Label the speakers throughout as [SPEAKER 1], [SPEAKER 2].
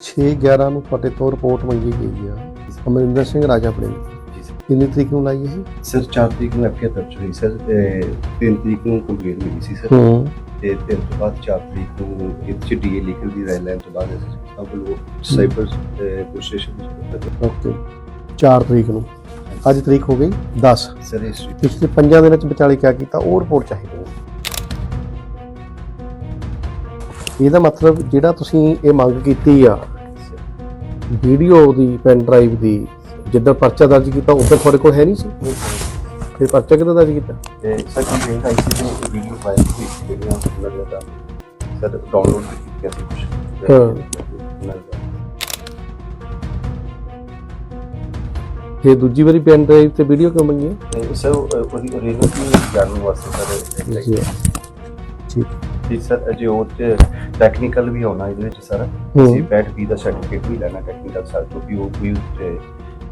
[SPEAKER 1] 6/11 ਨੂੰ ਤੁਹਾਡੇ ਤੋਂ ਰਿਪੋਰਟ ਮੰਗੀ ਗਈ ਆ। ਅਮਰਿੰਦਰ ਸਿੰਘ ਰਾਜਾ ਪੜੇ
[SPEAKER 2] ਜੀ ਸਰ।
[SPEAKER 1] ਕਿੰਨੀ ਤਰੀਕ ਨੂੰ ਲਾਈ ਇਹ?
[SPEAKER 2] ਸਰ 4 ਤਰੀਕ ਨੂੰ ਐਫਆਈਆਰ ਦਰਜ ਹੋਈ ਸਰ। ਤੇ 3 ਤਰੀਕ ਨੂੰ ਕੰਪਲੀਟ ਮਿਲੀ ਸੀ ਸਰ।
[SPEAKER 1] ਹੂੰ।
[SPEAKER 2] ਤੇ 3 ਤੋਂ ਬਾਅਦ 4 ਤਰੀਕ ਨੂੰ ਇਹ ਚ ਡੀਏ ਲੀਗਲ ਦੀ ਰਾਇ ਲੈਣ ਤੋਂ ਬਾਅਦ ਅਸੀਂ ਸਭ ਲੋਕ ਸਾਈਬਰ ਪੁਲਿਸ
[SPEAKER 1] ਓਕੇ 4 ਤਰੀਕ ਨੂੰ। ਅੱਜ ਤਰੀਕ ਹੋ ਗਈ 10
[SPEAKER 2] ਸਰ ਹਿਸਟਰੀ
[SPEAKER 1] ਪਿਛਲੇ 5 ਦਿਨਾਂ ਚ ਵਿਚਾਲੇ ਕਿਆ ਕੀਤਾ? ਉਹ ਰਿਪੋਰਟ ਚਾਹੀਦੀ। ਇਹਦਾ ਮਤਲਬ ਜਿਹੜਾ ਤੁਸੀਂ ਇਹ ਮੰਗ ਕੀਤੀ ਆ ਵੀਡੀਓ ਦੀ ਪੈਨ ਡਰਾਈਵ ਦੀ ਜਿੱਦਾਂ ਪਰਚਾ ਦਰਜ ਕੀਤਾ ਉਦੋਂ ਤੁਹਾਡੇ ਕੋਲ ਹੈ ਨਹੀਂ ਸੀ? ਫਿਰ ਪਰਚਾ ਕਿੱਦਾਂ ਦਰਜ ਕੀਤਾ?
[SPEAKER 2] ਤੇ ਸਰ ਕੰਪਲੇਂਟ ਆਈ ਸੀ ਤੇ ਵੀਡੀਓ ਵਾਇਰਲ ਹੋਈ ਸੀ ਜਿਹੜੀਆਂ ਉਹਨਾਂ ਨੇ ਤਾਂ ਸਰ ਡਾਊਨਲੋਡ ਕੀਤੀਆਂ ਸੀ ਕੁਝ
[SPEAKER 1] ਹਾਂ। ਫਿਰ ਦੂਜੀ ਵਾਰੀ ਪੈਨ ਡਰਾਈਵ ਤੇ ਵੀਡੀਓ ਕਿਉਂ ਮੰਗੀ ਹੈ?
[SPEAKER 2] ਸਰ ਉਹ- ਉਹਦੀ ਓਰੀਜਨਲ ਕੀ ਜਾਣਨ ਵਾਸਤੇ ਸਰ
[SPEAKER 1] ਜੀ। ਠੀਕ।
[SPEAKER 2] ਜੀ ਸਰ ਅਜੇ ਉਹ ਤੇ ਟੈਕਨੀਕਲ ਵੀ ਹੋਣਾ ਇਹਦੇ ਵਿੱਚ ਸਰ। ਅਸੀਂ ਬੈਟ ਬੀ ਦਾ ਸਰਟੀਫਿਕੇਟ ਵੀ ਲੈਣਾ ਟੈਕਨੀਕਲ ਸਰ ਤੋਂ ਵੀ ਉਹ ਵੀ ਉੱਤੇ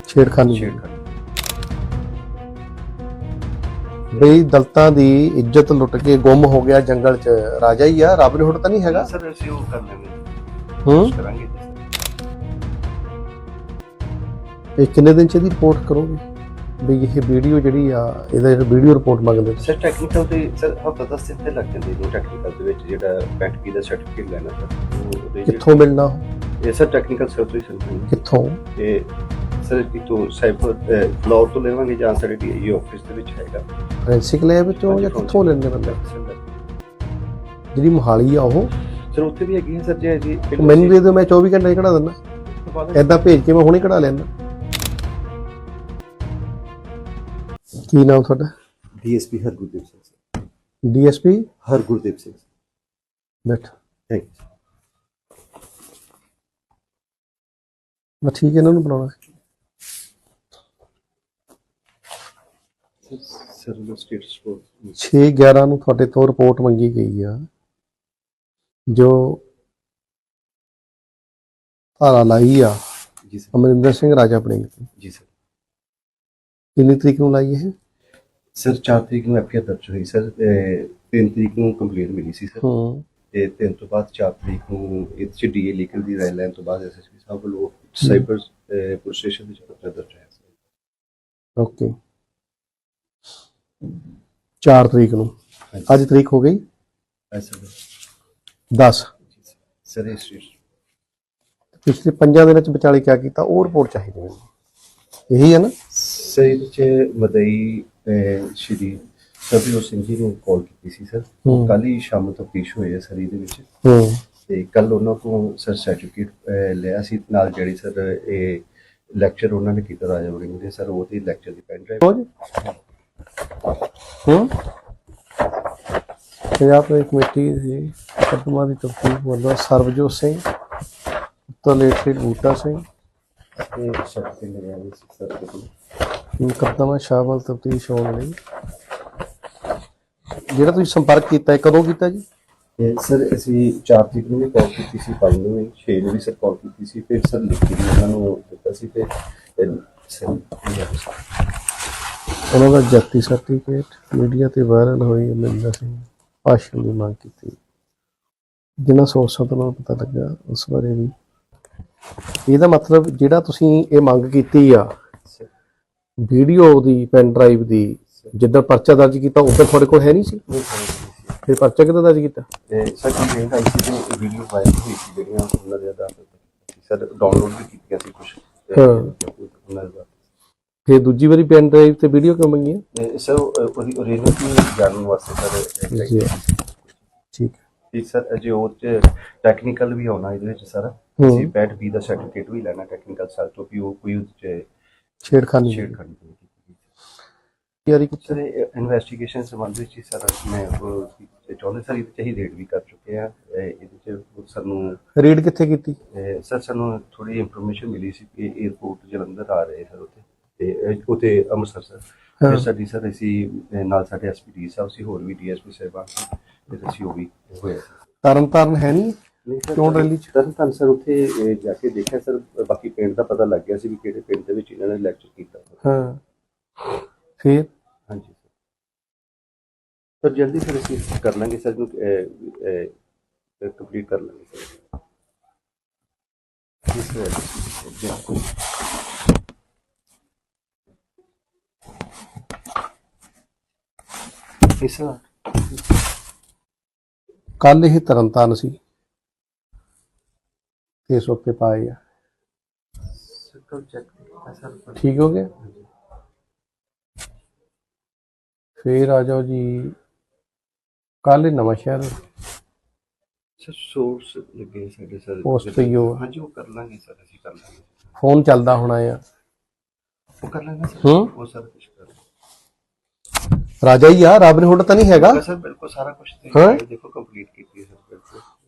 [SPEAKER 1] ਛੇੜਖਾਨੀ।
[SPEAKER 2] ਕਰਨਾ
[SPEAKER 1] ਬਈ ਦਲਤਾਂ ਦੀ ਇੱਜ਼ਤ ਲੁੱਟ ਕੇ ਗੁੰਮ ਹੋ ਗਿਆ ਜੰਗਲ 'ਚ ਰਾਜਾ ਹੀ ਆ ਰਾਬਿਨ ਹੁੱਡ ਤਾਂ ਨਹੀਂ ਹੈਗਾ?
[SPEAKER 2] ਸਰ ਅਸੀਂ ਉਹ ਕਰ ਲੈਂਗੇ
[SPEAKER 1] ਹੂੰ।
[SPEAKER 2] ਕਰਾਂਗੇ।
[SPEAKER 1] ਇਹ ਕਿੰਨੇ ਦਿਨ 'ਚ ਇਹਦੀ ਰਿਪੋਰਟ ਕਰੋਗੇ? ਬਈ ਇਹ ਵੀਡੀਓ ਜਿਹੜੀ ਆ ਇਹਦਾ ਜਿਹੜਾ ਵੀਡੀਓ ਰਿਪੋਰਟ ਮੰਗਦੇ।
[SPEAKER 2] ਸਰ ਟੈਕਨੀਕਲ ਤੇ ਸਰ ਹਫਤਾ ਦਸ ਦਿਨ ਤੇ ਲੱਗ ਜਾਂਦੇ ਨੇ ਟੈਕਨੀਕਲ ਦੇ ਵਿੱਚ ਜਿਹੜਾ ਬੈਟ ਬੀ ਦਾ ਸਰਟੀਫਿਕੇਟ ਲੈਣਾ ਸਰ। ਉਹ ਉਹਦੇ
[SPEAKER 1] ਕਿੱਥੋਂ ਮਿਲਣਾ?
[SPEAKER 2] ਇਹ ਸਰ ਟੈਕਨੀਕਲ ਸਰਵਿਸ ਸੈਂਟਰ
[SPEAKER 1] ਕਿੱਥੋਂ?
[SPEAKER 2] ਇਹ ਸਰ ਕਿਤੋਂ ਸਾਈਬਰ ਫਲੋਰ ਤੋਂ ਲੈਵਾਂਗੇ ਜਾਂ ਸਾਡੇ ਡੀਆਈ ਆਫਿਸ ਦੇ ਵਿੱਚ ਹੈਗਾ।
[SPEAKER 1] ਫੋਰੈਂਸਿਕ ਲੈਬ ਵਿੱਚੋਂ ਜਾਂ ਕਿੱਥੋਂ ਲੈਣੇ ਬੰਦੇ? ਜਿਹੜੀ ਮੋਹਾਲੀ ਆ ਉਹ?
[SPEAKER 2] ਸਰ ਉੱਥੇ ਵੀ ਹੈਗੀ ਹੈ ਸਰ ਜੀ
[SPEAKER 1] ਮੈਨੂੰ ਦੇ ਦਿਓ ਮੈਂ 24 ਘੰਟੇ ਕਢਾ ਦਿੰਦਾ। ਐਦਾਂ ਭੇਜ ਕੇ ਮੈਂ ਹੁਣੇ ਕਢਾ ਲੈਣਾ ਕੀ ਨਾਮ ਤੁਹਾਡਾ?
[SPEAKER 2] DSP Hargurdeep Singh
[SPEAKER 1] DSP?
[SPEAKER 2] Hargurdeep Singh
[SPEAKER 1] ਬੈਠ।
[SPEAKER 2] ਥੈਂਕ ਯੂ
[SPEAKER 1] ਮੈਂ ਠੀਕ ਹੈ ਇਹਨਾਂ ਨੂੰ ਬੁਲਾਉਣਾ
[SPEAKER 2] ਸਰ ਨੂੰ ਸਟੇਟਸ ਕੋਡ
[SPEAKER 1] 6/11 ਨੂੰ ਤੁਹਾਡੇ ਤੋਂ ਰਿਪੋਰਟ ਮੰਗੀ ਗਈ ਆ ਜੋ ਧਾਰਾ ਲਾਈ ਆ
[SPEAKER 2] ਜੀ ਸਰ।
[SPEAKER 1] ਅਮਰਿੰਦਰ ਸਿੰਘ ਰਾਜਾ ਪੜੇ
[SPEAKER 2] ਜੀ ਸਰ।
[SPEAKER 1] ਕਿੰਨੀ ਤਰੀਕ ਨੂੰ ਲਾਈ ਇਹ?
[SPEAKER 2] ਸਰ 4 ਤਰੀਕ ਨੂੰ ਐਫਆਈਆਰ ਦਰਜ ਹੋਈ ਸਰ 3 ਤਰੀਕ ਨੂੰ ਕੰਪਲੀਟ ਮਿਲੀ ਸੀ ਸਰ।
[SPEAKER 1] ਹੂੰ।
[SPEAKER 2] ਤੇ 3 ਤੋਂ ਬਾਅਦ 4 ਤਰੀਕ ਨੂੰ ਇਹ ਚ ਡੀਏ ਲੀਗਲ ਦੀ ਰਾਇ ਲੈਣ ਤੋਂ ਬਾਅਦ ਐਸਐਸਪੀ ਸਾਹਿਬ ਵੱਲੋਂ ਸਾਈਬਰ ਪੁਲਿਸ ਸਟੇਸ਼ਨ ਵਿੱਚ ਪੱਤਰ ਦਰਜ ਹੋਇਆ ਸਰ
[SPEAKER 1] ਓਕੇ। 4 ਤਰੀਕ ਨੂੰ। ਅੱਜ ਤਰੀਕ ਹੋ ਗਈ?
[SPEAKER 2] ਐਸਾ
[SPEAKER 1] 10
[SPEAKER 2] ਸਰ ਹਿਸਟਰੀ
[SPEAKER 1] ਪਿਛਲੇ 5 ਦਿਨਾਂ ਚ ਵਿਚਾਲੇ ਕਿਆ ਕੀਤਾ? ਉਹ ਰਿਪੋਰਟ ਚਾਹੀਦੀ ਹੈ ਇਹੀ ਹੈ ਨਾ?
[SPEAKER 2] ਸਰ ਚ ਮਦਈ ਸ਼੍ਰੀ ਸਰਬਜੋਤ ਸਿੰਘ ਜੀ ਨੂੰ ਕਾਲ ਕੀਤੀ ਸੀ ਸਰ
[SPEAKER 1] ਹੂੰ।
[SPEAKER 2] ਕੱਲ ਹੀ ਸ਼ਾਮ ਤੋਂ ਪੇਸ਼ ਹੋਏ ਆ ਸਰ ਇਹਦੇ ਵਿੱਚ।
[SPEAKER 1] ਹੂੰ।
[SPEAKER 2] ਤੇ ਕੱਲ ਉਹਨਾਂ ਕੋਲ ਸਰ ਸਰਟੀਫਿਕੇਟ ਲਿਆ ਸੀ। ਨਾਲ ਜਿਹੜੀ ਸਰ ਇਹ ਲੈਕਚਰ ਉਹਨਾਂ ਨੇ ਕੀਤਾ ਰਾਜਾ ਵੜਿੰਗ ਦੇ। ਸਰ ਉਹਦੀ ਲੈਕਚਰ ਦੀ ਪੈਨ ਡਰਾਈਵ
[SPEAKER 1] ਹੋ ਜੀ ਹੂੰ ਪੰਜਾਬ ਦੀ ਕਮੇਟੀ ਦੀ ਮੁਕੱਦਮਾ ਦੀ ਤਫਤੀਸ਼ ਵੱਲੋਂ ਸਰਬਜੋਤ ਸਿੰਘ ਤਲੇਟੇ ਬੂਟਾ ਸਿੰਘ।
[SPEAKER 2] ਤੇ ਸਰਟੀਫਿਕੇਟ ਮਿਲਿਆ ਸੀ ਸਰ ਕੋਲ
[SPEAKER 1] ਮੁਕੱਦਮਾ ਸ਼ਾਮਲ ਤਫਤੀਸ਼ ਹੋਣ ਲਈ। ਜਿਹੜਾ ਤੁਸੀਂ ਸੰਪਰਕ ਕੀਤਾ ਹੈ ਕਦੋਂ ਕੀਤਾ ਜੀ?
[SPEAKER 2] ਸਰ ਅਸੀਂ 4 ਤਰੀਕ ਨੂੰ ਵੀ ਕਾਲ ਕੀਤੀ ਸੀ ਕੱਲ ਨੂੰ ਵੀ 6 ਨੂੰ ਵੀ ਸਰ ਕਾਲ ਕੀਤੀ ਸੀ ਫਿਰ ਸਰ ਲਿਖ ਵੀ ਉਹਨਾਂ ਨੂੰ ਦਿੱਤਾ ਸੀ ਤੇ
[SPEAKER 1] ਉਹਨਾਂ ਦਾ ਜਾਤੀ ਸਰਟੀਫਿਕੇਟ ਮੀਡੀਆ ਤੇ ਵਾਇਰਲ ਹੋਈ ਅਮਰਿੰਦਰ ਸਿੰਘ ਭਾਸ਼ਣ ਦੀ ਮੰਗ ਕੀਤੀ। ਜਿਨ੍ਹਾਂ ਸੋਰਸਾਂ ਤੋਂ ਪਤਾ ਲੱਗਾ ਉਸ ਬਾਰੇ ਵੀ। ਇਹਦਾ ਮਤਲਬ ਜਿਹੜਾ ਤੁਸੀਂ ਇਹ ਮੰਗ ਕੀਤੀ ਆ ਵੀਡੀਓ ਦੀ ਪੈਨ ਡਰਾਈਵ ਦੀ ਜਿੱਦਾਂ ਪਰਚਾ ਦਰਜ ਕੀਤਾ ਉਦੋਂ ਤੁਹਾਡੇ ਕੋਲ ਹੈ ਨਹੀਂ ਸੀ? ਫਿਰ ਪਰਚਾ ਕਿੱਦਾਂ ਦਰਜ ਕੀਤਾ?
[SPEAKER 2] ਤੇ ਸਰ ਕੰਪਲੇਂਟ ਆਈ ਸੀ ਤੇ ਵੀਡੀਓ ਵਾਇਰਲ ਹੋਈ ਸੀ ਜਿਹੜੀਆਂ ਉਹਨਾਂ ਦੇ ਆਧਾਰ ਤੇ ਸਰ ਡਾਊਨਲੋਡ ਵੀ ਕੀਤੀਆਂ ਸੀ ਕੁਝ
[SPEAKER 1] ਹਾਂ। ਫਿਰ ਦੂਜੀ ਵਾਰੀ ਪੈਨ ਡਰਾਈਵ ਤੇ ਵੀਡੀਓ ਕਿਉਂ ਮੰਗੀ
[SPEAKER 2] ਸਰ ਉਹ- ਓਰੀਜਨਲ ਕੀ ਜਾਣਨ ਵਾਸਤੇ ਸਰ
[SPEAKER 1] ਜੀ। ਠੀਕ
[SPEAKER 2] ਜੀ ਸਰ ਅਜੇ ਉਹ ਤੇ ਟੈਕਨੀਕਲ ਵੀ ਹੋਣਾ ਇਹਦੇ ਵਿੱਚ ਸਰ। ਅਸੀਂ ਬੈਟ ਬੀ ਦਾ ਸਰਟੀਫਿਕੇਟ ਵੀ ਲੈਣਾ ਟੈਕਨੀਕਲ ਸਰ ਤੋਂ ਵੀ ਉਹ ਕੋਈ ਉੱਤੇ
[SPEAKER 1] ਛੇੜਖਾਨੀ
[SPEAKER 2] ਸ਼ੇਅਰ ਕਰਨੀ ਪਵੇਗੀ
[SPEAKER 1] ਤਿਆਰੀ ਕੀਤੀ
[SPEAKER 2] ਸਰ ਇਨਵੈਸਟੀਗੇਸ਼ਨ ਸੰਬੰਧ ਵਿੱਚ ਹੀ ਸਰ ਮੈਂ ਉਹ ਚਾਹੁੰਦੇ ਸਰ ਇਹਦੇ 'ਚ ਹੀ ਰੇਡ ਵੀ ਕਰ ਚੁੱਕੇ ਆ ਇਹ- ਇਹਦੇ ਚ ਉਹ ਸਾਨੂੰ
[SPEAKER 1] ਰੀਡ ਕਿੱਥੇ ਕੀਤੀ?
[SPEAKER 2] ਅਹ ਸਰ ਸਾਨੂੰ ਥੋੜੀ ਇਨਫੋਰਮੇਸ਼ਨ ਮਿਲੀ ਸੀ ਕਿ 에어ਪੋਰਟ ਜਲੰਧਰ ਆ ਰਹੇ ਸਰ ਉੱਥੇ। ਤੇ ਉਤੇ ਅੰਮ੍ਰਿਤਸਰ ਸਰ।
[SPEAKER 1] ਹਾਂ।
[SPEAKER 2] ਫਿਰ ਸਾਡੀ ਸਰ ਅਸੀਂ ਨਾਲ ਸਾਡੇ ਐਸਪੀਡੀ ਸਾਹਿਬ ਸੀ ਹੋਰ ਵੀ ਡੀਐਸਪੀ ਸਾਹਿਬਾਨ ਸੀ। ਫਿਰ ਅਸੀਂ ਉਹ ਵੀ ਹੋਇਆ
[SPEAKER 1] ਤਰਨ ਤਾਰਨ ਹੈ ਨਹੀਂ?
[SPEAKER 2] ਸਰ
[SPEAKER 1] ਕਿਉਂ ਰੈਲੀ 'ਚ?
[SPEAKER 2] ਤਰਨ ਤਾਰਨ ਸਰ ਉੱਥੇ ਅਹ, ਜਾ ਕੇ ਦੇਖਿਆ ਸਰ ਬਾਕੀ ਪਿੰਡ ਦਾ ਪਤਾ ਲੱਗ ਗਿਆ ਸੀ ਵੀ ਕਿਹੜੇ ਪਿੰਡ ਦੇ ਵਿੱਚ ਇਹਨਾਂ ਨੇ ਲੈਕਚਰ ਕੀਤਾ
[SPEAKER 1] ਹਾਂ। ਫਿਰ?
[SPEAKER 2] ਹਾਂਜੀ ਸਰ। ਸਰ ਜਲਦੀ ਫਿਰ ਅਸੀਂ ਕਰ ਲਾਂਗੇ ਸਰ ਨੂੰ ਕੰਪਲੀਟ ਕਰ ਲਾਂਗੇ ਸਰ। ਇਸ ਬਿਲਕੁਲ। ਇਸ
[SPEAKER 1] ਕੱਲ ਇਹ ਤਰਨਤਾਰਨ ਸੀ। ਤੇ
[SPEAKER 2] ਸਰਕਲ ਚੈੱਕ ਕੀਤਾ ਸਰ।
[SPEAKER 1] ਠੀਕ ਹੋ ਗਿਆ ਫੇਰ ਆ ਜਾਓ ਜੀ। ਕੱਲ ਨਵਾਂ ਸ਼ਹਿਰ।
[SPEAKER 2] ਸਰ ਸੋਰਸ ਲੱਗੇ ਸਾਡੇ ਸਰ।
[SPEAKER 1] Post ਪਈ ਹੋ।
[SPEAKER 2] ਹਾਂਜੀ ਉਹ ਕਰ ਲਾਂਗੇ ਸਰ ਅਸੀਂ ਕਰ ਲਾਂਗੇ।
[SPEAKER 1] ਫੋਨ ਚੱਲਦਾ ਹੋਣਾ ਆ।
[SPEAKER 2] ਉਹ ਕਰ ਲਾਂਗੇ ਸਰ?
[SPEAKER 1] ਹੂੰ?
[SPEAKER 2] ਉਹ ਸਰ ਕੁਝ ਕਰ
[SPEAKER 1] ਰਾਜਾ ਹੀ ਆ ਰਾਬਨ ਹੁੱਡ ਤਾਂ ਨਹੀਂ ਹੈਗਾ।
[SPEAKER 2] ਸਰ ਬਿਲਕੁਲ ਸਾਰਾ ਕੁਝ
[SPEAKER 1] ਹਾਂ?
[SPEAKER 2] ਦੇਖੋ ਕੰਪਲੀਟ ਕੀਤੀ ਹੈ ਸਰ।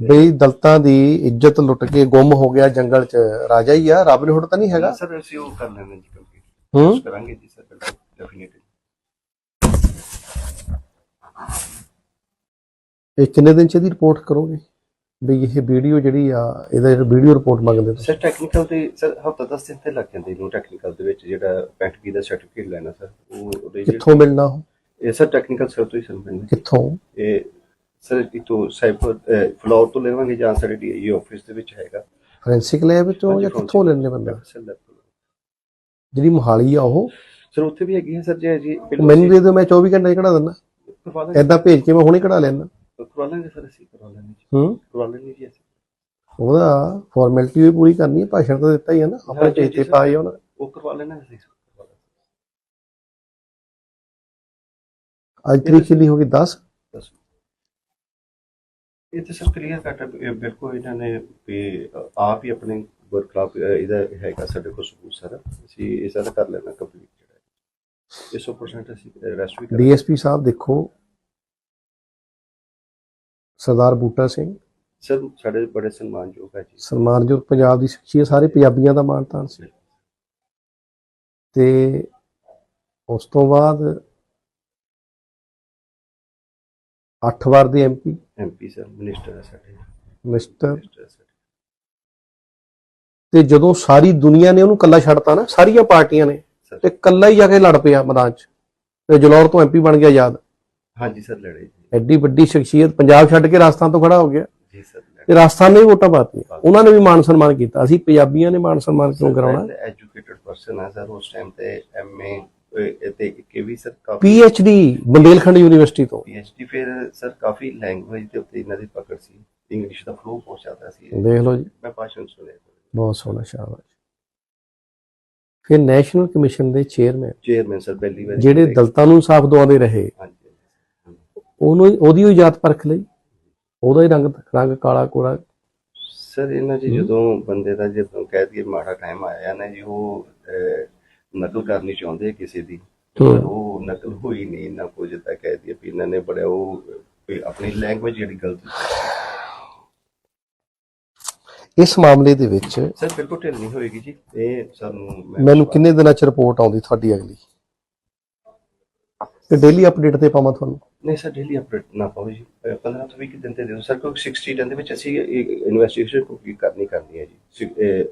[SPEAKER 1] ਬਈ ਦਲਤਾਂ ਦੀ ਇੱਜ਼ਤ ਲੁੱਟ ਕੇ ਗੁੰਮ ਹੋ ਗਿਆ ਜੰਗਲ 'ਚ ਰਾਜਾ ਹੀ ਆ ਰਾਬਨ ਹੁੱਡ ਤਾਂ ਨਹੀਂ ਹੈਗਾ?
[SPEAKER 2] ਸਰ ਅਸੀਂ ਉਹ ਕਰ ਲੈਣਾ ਜੀ ਕੰਪਲੀਟ
[SPEAKER 1] ਹੂੰ?
[SPEAKER 2] ਕਰਾਂਗੇ ਜੀ ਸਰ ਡੈਫੀਨਿਟਲੀ
[SPEAKER 1] ਇਹ ਕਿੰਨੇ ਦਿਨ 'ਚ ਇਹਦੀ ਰਿਪੋਰਟ ਕਰੋਗੇ? ਬਈ ਇਹ ਵੀਡੀਓ ਜਿਹੜੀ ਆ ਇਹਦਾ ਜਿਹੜਾ ਵੀਡੀਓ ਰਿਪੋਰਟ ਮੰਗਦੇ ਤੁਸੀਂ?
[SPEAKER 2] ਸਰ ਟੈਕਨੀਕਲ ਤੇ ਸਰ ਹਫਤਾ 10 ਦਿਨ ਤੇ ਲੱਗ ਜਾਂਦੇ ਨੂੰ ਟੈਕਨੀਕਲ ਦੇ ਵਿੱਚ ਜਿਹੜਾ ਪੈਂਟਕੀ ਦਾ ਸਰਟੀਫਿਕੇਟ ਲੈਣਾ ਸਰ ਉਹ ਉਹਦੇ
[SPEAKER 1] ਕਿੱਥੋਂ ਮਿਲਣਾ ਉਹ?
[SPEAKER 2] ਇਹ ਸਰ ਟੈਕਨੀਕਲ ਸਰ ਤੋਂ ਹੀ ਸਰ ਮਿਲਣਾ
[SPEAKER 1] ਕਿੱਥੋਂ?
[SPEAKER 2] ਇਹ ਸਰ ਇਤੋਂ ਸਾਈਬਰ ਫਲੋਰ ਤੋਂ ਲੈਵਾਂਗੇ ਜਾਂ ਸਾਡੇ ਡੀਆਈ ਆਫਿਸ ਦੇ ਵਿੱਚ ਹੈਗਾ।
[SPEAKER 1] ਫੋਰੈਂਸਿਕ ਲੈਬ ਵਿੱਚੋਂ ਜਾਂ ਕਿੱਥੋਂ ਲੈਣੇ ਬੰਦਾ?
[SPEAKER 2] ਸਰ lab ਤੋਂ।
[SPEAKER 1] ਜਿਹੜੀ ਮੋਹਾਲੀ ਆ ਉਹ?
[SPEAKER 2] ਸਰ ਉੱਥੇ ਵੀ ਹੈਗੀ ਹੈ ਸਰ ਜੇ
[SPEAKER 1] ਮੈਨੂੰ ਦੇ ਦਿਓ ਮੈਂ 24 ਘੰਟੇ 'ਚ ਕਢਾ ਦਿੰਦਾ।
[SPEAKER 2] ਕਰਵਾ ਲਾਂਗੇ
[SPEAKER 1] ਐਦਾਂ ਭੇਜ ਕੇ ਮੈਂ ਹੁਣੇ ਕਢਾ ਲੈਣਾ
[SPEAKER 2] ਕਰਵਾ ਲਾਂਗੇ ਸਰ ਅਸੀਂ ਕਰਵਾ ਲਾਂਗੇ ਜੀ।
[SPEAKER 1] ਹੂੰ?
[SPEAKER 2] ਕਰਵਾ ਲਾਂਗੇ ਜੀ ਅਸੀਂ।
[SPEAKER 1] ਉਹਦਾ ਫਾਰਮੈਲਿਟੀ ਵੀ ਪੂਰੀ ਕਰਨੀ ਹੈ ਭਾਸ਼ਣ ਤਾਂ ਦਿੱਤਾ ਹੀ ਹੈ ਨਾ। ਆਪਣੇ
[SPEAKER 2] ਹਾਂਜੀ,
[SPEAKER 1] ਤੇ
[SPEAKER 2] ਜੀ,
[SPEAKER 1] ਪਾਏ ਉਹਨਾਂ
[SPEAKER 2] ਉਹ ਕਰਵਾ ਲੈਣਾ ਅਸੀਂ ਕਰਵਾ ਲਾਂਗੇ
[SPEAKER 1] ਅੱਜ ਤਰੀਕ ਕਿੰਨੀ ਹੋ ਗਈ? 10
[SPEAKER 2] ਦੱਸੋ? ਇਹ ਤਾਂ ਸਰ ਕਲੀਅਰ ਕੱਟ ਬਿਲਕੁਲ ਇਹਨਾਂ ਨੇ ਵੀ ਆਪ ਹੀ ਆਪਣੇ ਵਰਕਲਾਪ ਇਹਦਾ ਹੈਗਾ ਸਾਡੇ ਕੋਲ ਸਬੂਤ ਸਾਰਾ। ਅਸੀਂ ਇਹ ਸਾਰਾ ਕਰ ਲੈਣਾ ਕੰਪਲੀਟ ਜਿਹੜਾ ਹੈ। ਇਹ 100% ਅਸੀਂ ਰੈਸਟ ਵੀ ਕਰਾਂਗੇ।
[SPEAKER 1] ਡੀਐਸਪੀ ਸਾਹਿਬ ਦੇਖੋ। ਸਰਦਾਰ ਬੂਟਾ ਸਿੰਘ।
[SPEAKER 2] ਸਰ ਸਾਡੇ ਬੜੇ ਸਨਮਾਨਯੋਗ ਹੈ ਜੀ।
[SPEAKER 1] ਸਨਮਾਨਯੋਗ ਪੰਜਾਬ ਦੀ ਸ਼ਖਸੀਅਤ ਸਾਰੇ ਪੰਜਾਬੀਆਂ ਦਾ ਮਾਣ ਤਾਣ ਸੀ। ਤੇ ਉਸ ਤੋਂ ਬਾਅਦ 8 ਵਾਰ ਦੇ ਐਮਪੀ
[SPEAKER 2] ਐਮਪੀ ਸਰ ਮਿਨਿਸਟਰ ਹੈ ਸਾਡੇ।
[SPEAKER 1] ਮਿਸਟਰ
[SPEAKER 2] ਮਿਨਿਸਟਰ ਹੈ ਸਾਡੇ।
[SPEAKER 1] ਤੇ ਜਦੋਂ ਸਾਰੀ ਦੁਨੀਆ ਨੇ ਉਹਨੂੰ ਕੱਲਾ ਛੱਡਤਾ ਨਾ ਸਾਰੀਆਂ ਪਾਰਟੀਆਂ ਨੇ ਤੇ ਕੱਲਾ ਹੀ ਜਾ ਕੇ ਲੜ ਪਿਆ ਮੈਦਾਨ 'ਚ। ਤੇ ਜਲੌਰ ਤੋਂ ਐਮਪੀ ਬਣ ਗਿਆ ਯਾਦ?
[SPEAKER 2] ਹਾਂਜੀ ਸਰ ਲੜੇ ਜੀ।
[SPEAKER 1] ਐਡੀ ਵੱਡੀ ਸ਼ਖਸੀਅਤ ਪੰਜਾਬ ਛੱਡ ਕੇ ਰਾਜਸਥਾਨ ਤੋਂ ਖੜਾ ਹੋ ਗਿਆ।
[SPEAKER 2] ਜੀ ਸਰ
[SPEAKER 1] ਤੇ ਰਾਜਸਥਾਨ ਨੇ ਵੀ ਵੋਟਾਂ ਪਾਤੀਆਂ। ਉਹਨਾਂ ਨੇ ਵੀ ਮਾਨ ਸਨਮਾਨ ਕੀਤਾ। ਅਸੀਂ ਪੰਜਾਬੀਆਂ ਨੇ ਮਾਨ ਸਨਮਾਨ ਕਿਉਂ ਕਰਾਉਣਾ?
[SPEAKER 2] ਐਜੂਕੇਟਡ ਪਰਸਨ ਹੈ ਸਰ ਉਸ ਟਾਈਮ ਤੇ ਐਮਏ ਤੇ ਕਿ ਵੀ ਸਰ ਕਾਫੀ
[SPEAKER 1] P H D Bundelkhand university ਤੋਂ।
[SPEAKER 2] ਪੀਐਚਡੀ ਫਿਰ ਸਰ ਕਾਫੀ ਲੈਂਗੁਏਜ ਦੇ ਉੱਤੇ ਇਹਨਾਂ ਦੀ ਪਕੜ ਸੀ। ਇੰਗਲਿਸ਼ ਦਾ ਫਲੋ ਬਹੁਤ ਜ਼ਿਆਦਾ ਸੀ।
[SPEAKER 1] ਦੇਖ ਲਓ ਜੀ।
[SPEAKER 2] ਮੈਂ ਭਾਸ਼ਣ ਸੁਣਿਆ।
[SPEAKER 1] ਬਹੁਤ ਸੋਹਣਾ ਸ਼ਾਬਾਸ਼। ਫਿਰ ਨੈਸ਼ਨਲ ਕਮਿਸ਼ਨ ਦੇ ਚੇਅਰਮੈਨ
[SPEAKER 2] ਚੇਅਰਮੈਨ ਸਰ ਪਹਿਲੀ ਵਾਰ
[SPEAKER 1] ਜਿਹੜੇ ਦਲਤਾਂ ਨੂੰ ਇਨਸਾਫ ਦਵਾਉਂਦੇ ਰਹੇ
[SPEAKER 2] ਹਾਂਜੀ
[SPEAKER 1] ਉਹਨੂੰ ਉਹਦੀ ਹੀ ਜਾਤ ਪਰਖ ਲਈ। ਉਹਦਾ ਹੀ ਰੰਗ ਰੰਗ ਕਾਲਾ ਕੋੜਾ।
[SPEAKER 2] ਸਰ ਇਹਨਾਂ ਜੀ ਜਦੋਂ ਬੰਦੇ ਦਾ ਜਦੋਂ ਕਹਿ ਦਈਏ ਮਾੜਾ ਟਾਈਮ ਆਇਆ ਨਾ ਜੀ ਉਹ ਨਕਲ ਕਰਨੀ ਚਾਹੁੰਦੇ ਕਿਸੇ ਦੀ ਉਹ ਨਕਲ ਹੋਈ ਨਹੀਂ ਇੰਨਾ ਕੁਝ ਤਾਂ ਕਹਿ ਦਈਏ ਵੀ ਇਹਨਾਂ ਨੇ ਬੜਾ ਉਹ ਆਪਣੀ ਲੈਂਗੁਏਜ ਜਿਹੜੀ ਗਲਤ
[SPEAKER 1] ਇਸ ਮਾਮਲੇ ਦੇ ਵਿੱਚ
[SPEAKER 2] ਸਰ ਬਿਲਕੁਲ ਢਿੱਲ ਨਹੀਂ ਹੋਏਗੀ ਜੀ। ਇਹ ਸਾਨੂੰ
[SPEAKER 1] ਮੈਨੂੰ ਕਿੰਨੇ ਦਿਨਾਂ ਚ ਰਿਪੋਰਟ ਆਉਂਦੀ ਤੁਹਾਡੀ ਅਗਲੀ? ਤੇ ਡੇਲੀ ਅਪਡੇਟ ਤੇ ਪਾਵਾਂ ਤੁਹਾਨੂੰ?
[SPEAKER 2] ਨਹੀਂ ਸਰ ਡੇਲੀ ਅਪਡੇਟ ਨਾ ਪਾਓ ਜੀ। ਅਹ 15 ਤੋਂ 20 ਦਿਨ ਤੇ ਦਿਓ। ਸਰ ਕੋਈ 60 ਦਿਨ ਦੇ ਵਿੱਚ ਅਸੀਂ ਇਨਵੈਸਟੀਗੇਸ਼ਨ ਕੰਪਲੀਟ ਕਰਨੀ ਕਰਨੀ ਹੈ ਜੀ।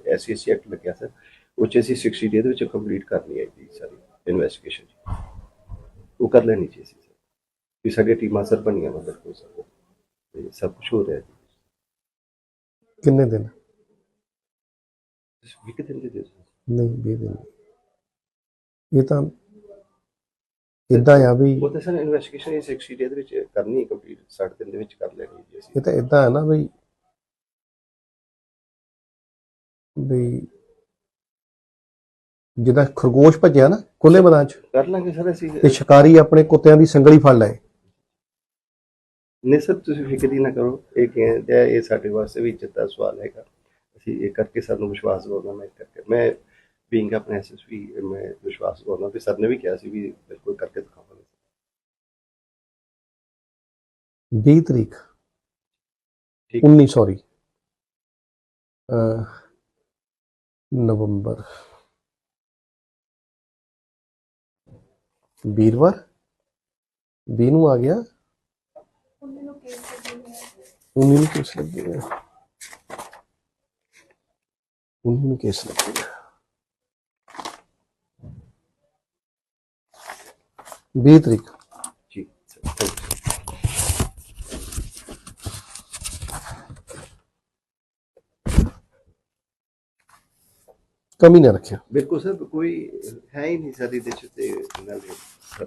[SPEAKER 2] ਐਸਸੀਸੀ ਐਕਟ ਲੱਗਿਆ ਸਰ। ਉਹ 'ਚ ਅਸੀਂ 60 ਡੇ ਦੇ ਵਿੱਚ ਕੰਪਲੀਟ ਕਰਨੀ ਹੈ ਜੀ ਸਾਰੀ ਇਨਵੈਸਟੀਗੇਸ਼ਨ ਉਹ ਕਰ ਲੈਣੀ ਚਾਹੀਦੀ ਸੀ ਕਿ ਸਾਡੀ ਟੀਮਾਂ ਸਰ ਬਣੀਆਂ ਮਤਲਬ ਕੋਈ ਸਰ ਤੇ ਸਭ ਕੁਝ ਹੋ ਰਿਹਾ ਜੀ
[SPEAKER 1] ਕਿੰਨੇ ਦਿਨ
[SPEAKER 2] 20 ਦਿਨ ਦੇ ਸਰ
[SPEAKER 1] ਨਹੀਂ 20 ਦਿਨ ਇਹ ਤਾਂ ਇਦਾਂ ਆ ਵੀ
[SPEAKER 2] ਉਹ ਤਾਂ ਸਰ ਇਨਵੈਸਟੀਗੇਸ਼ਨ ਇਹ 60 ਡੇ ਦੇ ਵਿੱਚ ਕਰਨੀ ਹੈ ਕੰਪਲੀਟ 60 ਦਿਨ ਦੇ ਵਿੱਚ ਕਰ ਲੈਣੀ ਜੀ ਅਸੀਂ
[SPEAKER 1] ਇਹ ਤਾਂ ਇਦਾਂ ਹੈ ਨਾ ਵੀ ਵੀ ਜਿੱਦਾਂ ਖਰਗੋਸ਼ ਭੱਜਿਆ ਨਾ ਕੁੱਲੇ ਮੈਦਾਨ ਚ।
[SPEAKER 2] ਕਰ ਲਾਂਗੇ ਸਰ ਅਸੀਂ।
[SPEAKER 1] ਤੇ ਸ਼ਿਕਾਰੀ ਆਪਣੇ ਕੁੱਤਿਆਂ ਦੀ ਸੰਗਲੀ ਫੜ ਲਏ।
[SPEAKER 2] ਨਹੀਂ ਸਰ ਤੁਸੀਂ ਫਿਕਰ ਹੀ ਨਾ ਕਰੋ। ਇਹ ਕਹਿੰਦੇ ਇਹ ਸਾਡੇ ਵਾਸਤੇ ਵੀ ਇੱਜ਼ਤ ਦਾ ਸਵਾਲ ਹੈਗਾ। ਅਸੀਂ ਇਹ ਕਰਕੇ ਸਾਨੂੰ ਵਿਸ਼ਵਾਸ ਦਿਵਾਉਣਾ ਮੈਂ ਕਰਕੇ। ਮੈਂ ਬੀਇੰਗ ਆਪਣੇ ਐਸਐਸਪੀ ਮੈਂ ਵਿਸ਼ਵਾਸ ਦਿਵਾਉਣਾ ਵੀ ਸਰ ਨੇ ਵੀ ਕਿਹਾ ਸੀ ਵੀ ਬਿਲਕੁਲ ਕਰਕੇ ਦਿਖਾਵਾਂਗੇ।
[SPEAKER 1] 20 ਤਰੀਕ।
[SPEAKER 2] ਠੀਕ।
[SPEAKER 1] 19 ਸੌਰੀ ਨਵੰਬਰ। ਵੀਰਵਾਰ 20 ਨੂੰ ਆ ਗਿਆ। 19 ਨੂੰ ਕੇਸ ਲੱਗੇਗਾ 19 ਨੂੰ ਕੇਸ ਲੱਗੇਗਾ 20 ਤਰੀਕ
[SPEAKER 2] ਜੀ ਸਰ ਥੈਂਕ ਯੂ
[SPEAKER 1] ਕਮੀ ਨਾ ਰੱਖਿਆ
[SPEAKER 2] ਬਿਲਕੁਲ ਸਰ, ਕੋਈ ਹੈ ਹੀ ਨਹੀਂ ਸਰ ਇਹਦੇ ਚ ਤੇ ਇਹਨਾਂ ਦੇ